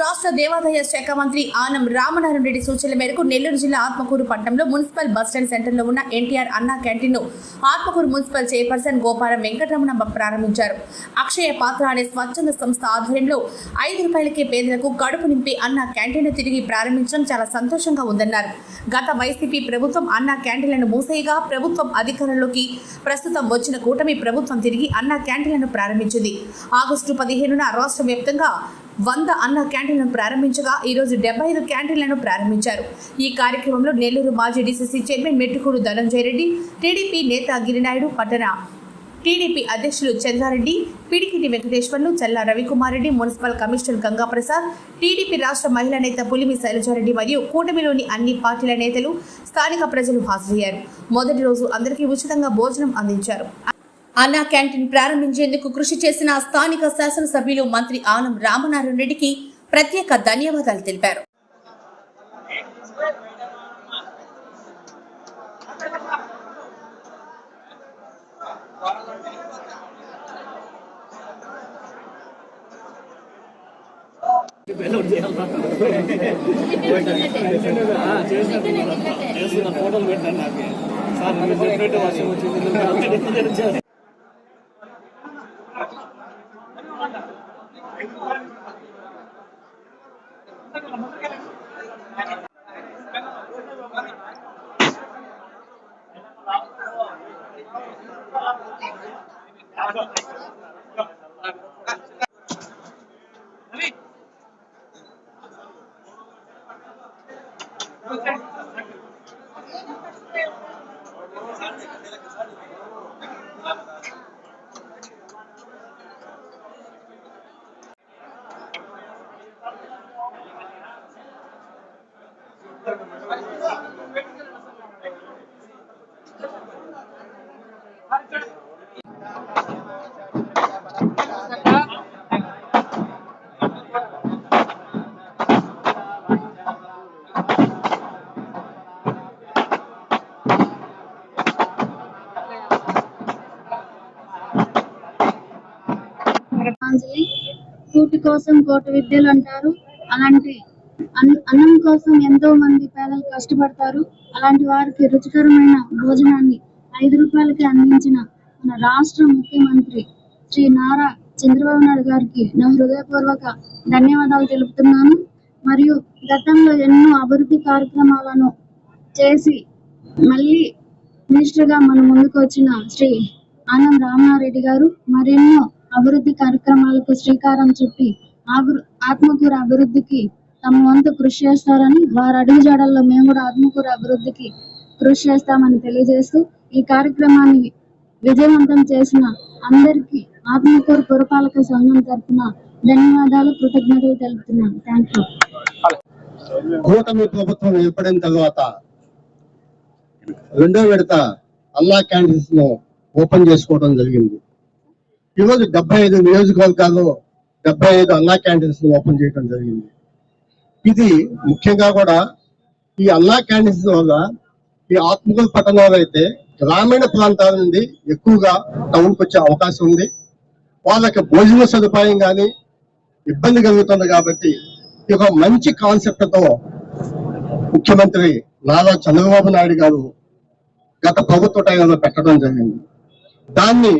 రాష్ట్ర దేవాదాయ శాఖ మంత్రి ఆనం రామనారాయణ రెడ్డి సూచనల మేరకు నెల్లూరు జిల్లా ఆత్మకూరు పట్టణంలో మున్సిపల్ బస్టాండ్ సెంటర్లో ఉన్న ఎన్టీఆర్ అన్నా క్యాంటీన్ను ఆత్మకూరు మున్సిపల్ చైర్పర్సన్ గోపాలం వెంకటరమణ ప్రారంభించారు. అక్షయ పాత్ర అనే స్వచ్ఛంద సంస్థ ఆధ్వర్యంలో ఐదు రూపాయలకే పేదలకు కడుపు నింపి అన్న క్యాంటీన్ తిరిగి ప్రారంభించడం చాలా సంతోషంగా ఉందన్నారు. గత వైసీపీ ప్రభుత్వం అన్న క్యాంటీన్లను మూసేయగా ప్రభుత్వం అధికారంలోకి ప్రస్తుతం వచ్చిన కూటమి ప్రభుత్వం తిరిగి అన్న క్యాంటీన్లను ప్రారంభించింది. ఆగస్టు పదిహేనున రాష్ట్ర వ్యాప్తంగా వంద అన్న క్యాంటీన్లను ప్రారంభించగా ఈరోజు డెబ్బై ఐదు క్యాంటీన్లను ప్రారంభించారు. ఈ కార్యక్రమంలో నెల్లూరు మాజీ DCC chairman Mettukuru Dhananjaya Reddy TDP నేత గిరినాయుడు పట్టణ టీడీపీ అధ్యక్షులు Chandra Reddy Pidikiti Venkateswarlu Challa Ravikumar Reddy municipal commissioner Gangaprasad TDP రాష్ట్ర మహిళా నేత పులిమి శైలజారెడ్డి మరియు కూటమిలోని అన్ని పార్టీల నేతలు స్థానిక ప్రజలు హాజరయ్యారు. మొదటి రోజు అందరికీ ఉచితంగా భోజనం అందించారు. అన్నా క్యాంటీన్ ప్రారంభించేందుకు కృషి చేసిన స్థానిక శాసనసభ్యులు మంత్రి ఆనం రామనారాయణ రెడ్డికి ప్రత్యేక ధన్యవాదాలు తెలిపారు. చేస్తున్న ఫోటోలు పెట్టాను నాకు. సార్ మీరు చెప్పినట్టు వర్షం వచ్చింది. Okay. తూటి కోసం కోటి విద్యలు అంటారు. అలాంటి అన్నం కోసం ఎంతో మంది పేదలు కష్టపడతారు. అలాంటి వారికి రుచికరమైన భోజనాన్ని ఐదు రూపాయలకి అందించిన మన రాష్ట్ర ముఖ్యమంత్రి శ్రీ నారా చంద్రబాబు నాయుడు గారికి నా హృదయపూర్వక ధన్యవాదాలు తెలుపుతున్నాను. మరియు గతంలో ఎన్నో అభివృద్ధి కార్యక్రమాలను చేసి మళ్ళీ మినిస్టర్గా మన ముందుకు వచ్చిన శ్రీ ఆనం రామారెడ్డి గారు మరెన్నో అభివృద్ధి కార్యక్రమాలకు శ్రీకారం చుట్టి ఆభృ- ఆత్మకూరు అభివృద్ధికి తమ వంతు కృషి చేస్తారని వారి అడుగు జాడల్లో మేము కూడా ఆత్మకూర అభివృద్ధికి కృషి చేస్తామని తెలియజేస్తూ ఈ కార్యక్రమాన్ని విజయవంతం చేసిన అందరికీ ఆత్మకూరు పురపాలక సంఘం తరఫున ధన్యవాదాలు కృతజ్ఞతలు తెలుపుతున్నాను థ్యాంక్ యూ కూటమి ప్రభుత్వం ఏర్పడిన తర్వాత రెండో విడత అల్లా క్యాంటీన్స్ను ఓపెన్ చేసుకోవడం జరిగింది. ఈరోజు డెబ్బై ఐదు నియోజకవర్గాల్లో డెబ్బై ఐదు అల్లా క్యాంటీన్స్ను ఓపెన్ చేయడం జరిగింది. ఇది ముఖ్యంగా కూడా ఈ అల్లా క్యాండిస్ వల్ల ఈ ఆత్మకూరు పట్టణంలో అయితే గ్రామీణ ప్రాంతాల నుండి ఎక్కువగా టౌన్కి వచ్చే అవకాశం ఉంది. వాళ్ళకి భోజన సదుపాయం కానీ ఇబ్బంది కలుగుతుంది కాబట్టి ఈ ఒక మంచి కాన్సెప్ట్తో ముఖ్యమంత్రి నారా చంద్రబాబు నాయుడు గారు గత ప్రభుత్వ టైంలో పెట్టడం జరిగింది. దాన్ని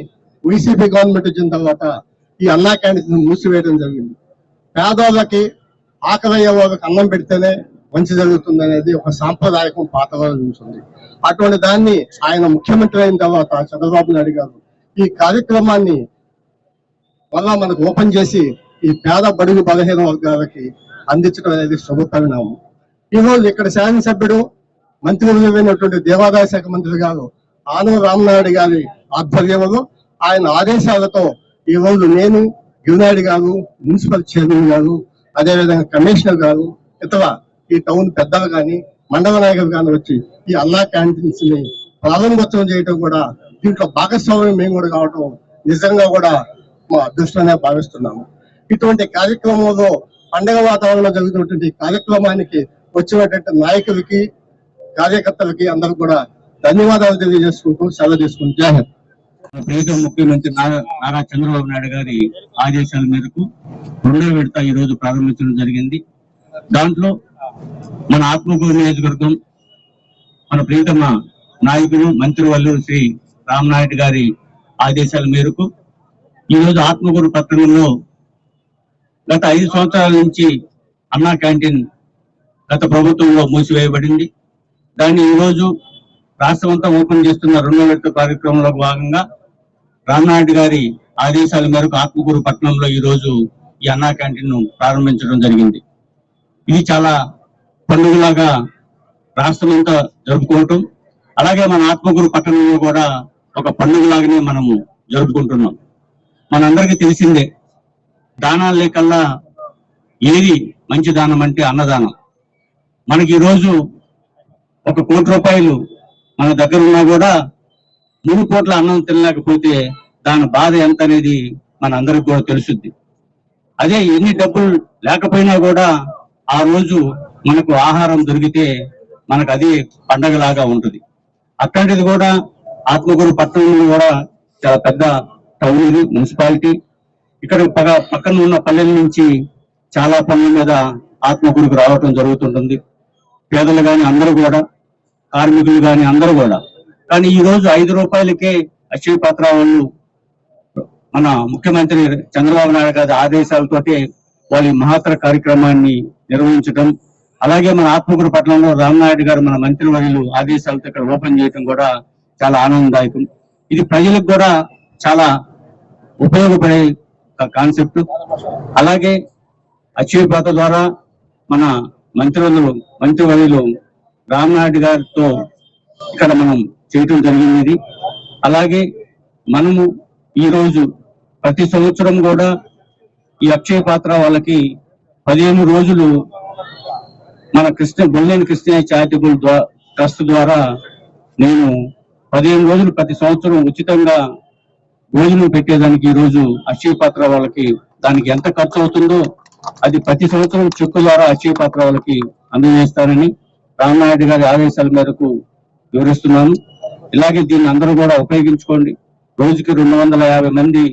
వైసీపీ గవర్నమెంట్ వచ్చిన తర్వాత ఈ అన్నా క్యాండిస్ మూసివేయడం జరిగింది. పేదవాళ్ళకి ఆకలయ్యే వాళ్ళకి అన్నం పెడితేనే మంచి జరుగుతుంది అనేది ఒక సాంప్రదాయకం పాతగా ఉంటుంది అటువంటి దాన్ని ఆయన ముఖ్యమంత్రి అయిన తర్వాత చంద్రబాబు నాయుడు గారు ఈ కార్యక్రమాన్ని మళ్ళా మనకు ఓపెన్ చేసి ఈ పేద బడుగు బలహీన వర్గాలకి అందించడం అనేది శుభ పరిణామం ఈ రోజు ఇక్కడ శాసనసభ్యుడు మంత్రివర్యులైనటువంటి దేవాదాయ శాఖ మంత్రి గారు ఆనవ రామనాయుడు గారి ఆధ్వర్యంలో ఆయన ఆదేశాలతో ఈ రోజు నేను యునాయుడు గారు మున్సిపల్ చైర్మన్ గారు అదేవిధంగా కమిషనర్ గారు ఇతర ఈ టౌన్ పెద్దలు కానీ మండల నాయకులు కానీ వచ్చి ఈ అల్లా క్యాంటీన్స్ని ప్రారంభోత్సవం చేయడం కూడా దీంట్లో భాగస్వామ్యం మేము కూడా కావటం నిజంగా కూడా మా అదృష్టంగా భావిస్తున్నాము. ఇటువంటి కార్యక్రమంలో పండగ వాతావరణంలో జరుగుతున్నటువంటి కార్యక్రమానికి వచ్చినటువంటి నాయకులకి కార్యకర్తలకి అందరూ కూడా ధన్యవాదాలు తెలియజేసుకుంటూ సెలవు తీసుకుంటూ జై ప్రీతం ముఖ్యమంత్రి నారా నారా చంద్రబాబు నాయుడు గారి ఆదేశాల మేరకు రెండో విడత ఈ రోజు ప్రారంభించడం జరిగింది. దాంట్లో మన ఆత్మకూరు నియోజకవర్గం మన ప్రీతమ నాయకులు వల్లూరు శ్రీ రామనాయుడు గారి ఆదేశాల మేరకు ఈ రోజు ఆత్మకూరు పట్టణంలో గత ఐదు సంవత్సరాల నుంచి అన్నా క్యాంటీన్ గత ప్రభుత్వంలో మూసివేయబడింది. దాన్ని ఈ రోజు రాష్ట్రం అంతా ఓపెన్ చేస్తున్న రెండో విడత కార్యక్రమంలో భాగంగా రామ్నాయుడు గారి ఆదేశాల మేరకు ఆత్మకూరు పట్టణంలో ఈ రోజు ఈ అన్నా క్యాంటీన్ను ప్రారంభించడం జరిగింది. ఇది చాలా పండుగలాగా రాష్ట్రం అంతా జరుపుకోవటం అలాగే మన ఆత్మకూరు పట్టణంలో కూడా ఒక పండుగలాగానే మనము జరుపుకుంటున్నాం. మనందరికీ తెలిసిందే దానాలు లేకల్లా ఏది మంచి దానం అంటే అన్నదానం. మనకి ఈరోజు ఒక కోటి రూపాయలు మన దగ్గర ఉన్నా కూడా మూడు కోట్ల అన్నం తినలేకపోతే దాని బాధ ఎంత అనేది మన అందరికి కూడా తెలుసుద్ది. అదే ఎన్ని డబ్బులు లేకపోయినా కూడా ఆ రోజు మనకు ఆహారం దొరికితే మనకు అది పండగలాగా ఉంటుంది. అట్లాంటిది కూడా ఆత్మగురు పట్టణంలో కూడా చాలా పెద్ద టౌన్ ఇది మున్సిపాలిటీ. ఇక్కడ పక్కన ఉన్న పల్లెల నుంచి చాలా పనుల మీద ఆత్మగురికి రావటం జరుగుతుంటుంది. పేదలు కానీ అందరూ కూడా కార్మికులు కానీ అందరూ కూడా కానీ ఈ రోజు ఐదు రూపాయలకే అక్షయ పాత్ర వాళ్ళు మన ముఖ్యమంత్రి చంద్రబాబు నాయుడు గారి ఆదేశాలతో వాళ్ళ మహాతర మహత్తర కార్యక్రమాన్ని నిర్వహించడం అలాగే మన ఆత్మకూరు పట్టణంలో రామనాయుడు గారు మన మంత్రివర్యులు ఆదేశాలతో ఇక్కడ ఓపెన్ చేయడం కూడా చాలా ఆనందదాయకం. ఇది ప్రజలకు కూడా చాలా ఉపయోగపడే కాన్సెప్ట్. అలాగే అక్షయ పాత్ర ద్వారా మన మంత్రులు మంత్రివర్యులు రామనాయుడు గారితో ఇక్కడ మనం చేయటం జరిగినది. అలాగే మనము ఈ రోజు ప్రతి సంవత్సరం కూడా ఈ అక్షయ పాత్ర వాళ్ళకి పదిహేను రోజులు మన కృష్ణ బొల్లేని కృష్ణ చారిటబుల్ ట్రస్ట్ ద్వారా నేను పదిహేను రోజులు ప్రతి సంవత్సరం ఉచితంగా భోజనం పెట్టేదానికి ఈ రోజు అక్షయ పాత్ర వాళ్ళకి దానికి ఎంత ఖర్చు అవుతుందో అది ప్రతి సంవత్సరం చెక్కు ద్వారా అక్షయ పాత్ర వాళ్ళకి అందజేస్తారని రామనాయుడు గారి ఆదేశాల మేరకు వివరిస్తున్నాను. ఇలాగే దీన్ని అందరూ కూడా ఉపయోగించుకోండి. రోజుకి రెండు వందల యాభై మంది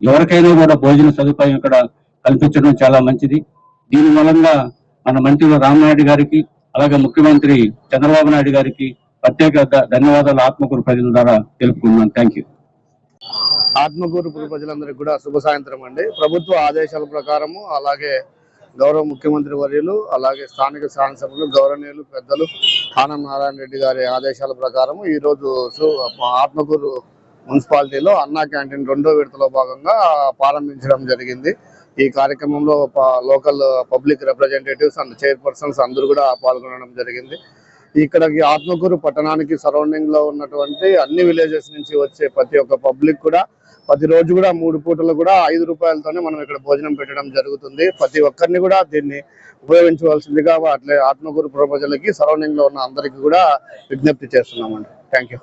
ఎవరికైనా కూడా భోజన సదుపాయం ఇక్కడ కల్పించడం చాలా మంచిది. దీని మూలంగా మన మంత్రి రామనాయుడు గారికి అలాగే ముఖ్యమంత్రి చంద్రబాబు నాయుడు గారికి ప్రత్యేక ధన్యవాదాలు. ఆత్మకూరు ప్రజల ద్వారా తెలుపుకున్నాను థ్యాంక్ యూ ఆత్మకూరు ప్రజలందరికీ కూడా శుభ సాయంత్రం అండి. ప్రభుత్వ ఆదేశాల ప్రకారము అలాగే గౌరవ ముఖ్యమంత్రి వర్యులు అలాగే స్థానిక శాసనసభ్యులు గౌరవనీయులు పెద్దలు ఆనం నారాయణ రెడ్డి గారి ఆదేశాల ప్రకారం ఈరోజు సు- ఆత్మకూరు మున్సిపాలిటీలో అన్నా క్యాంటీన్ రెండో విడతలో భాగంగా ప్రారంభించడం జరిగింది. ఈ కార్యక్రమంలో local public representatives and chairpersons అందరూ కూడా పాల్గొనడం జరిగింది. ఇక్కడికి ఆత్మకూరు పట్టణానికి సరౌండింగ్లో ఉన్నటువంటి అన్ని విలేజెస్ నుంచి వచ్చే ప్రతి ఒక్క పబ్లిక్ కూడా ప్రతి రోజు కూడా మూడు పూటలు కూడా ఐదు రూపాయలతోనే మనం ఇక్కడ భోజనం పెట్టడం జరుగుతుంది. ప్రతి ఒక్కరిని కూడా దీన్ని ఉపయోగించవలసిందిగా అట్లే ఆత్మకూరు ప్రజలకి సరౌండింగ్లో ఉన్న అందరికీ కూడా విజ్ఞప్తి చేస్తున్నామండి. Thank you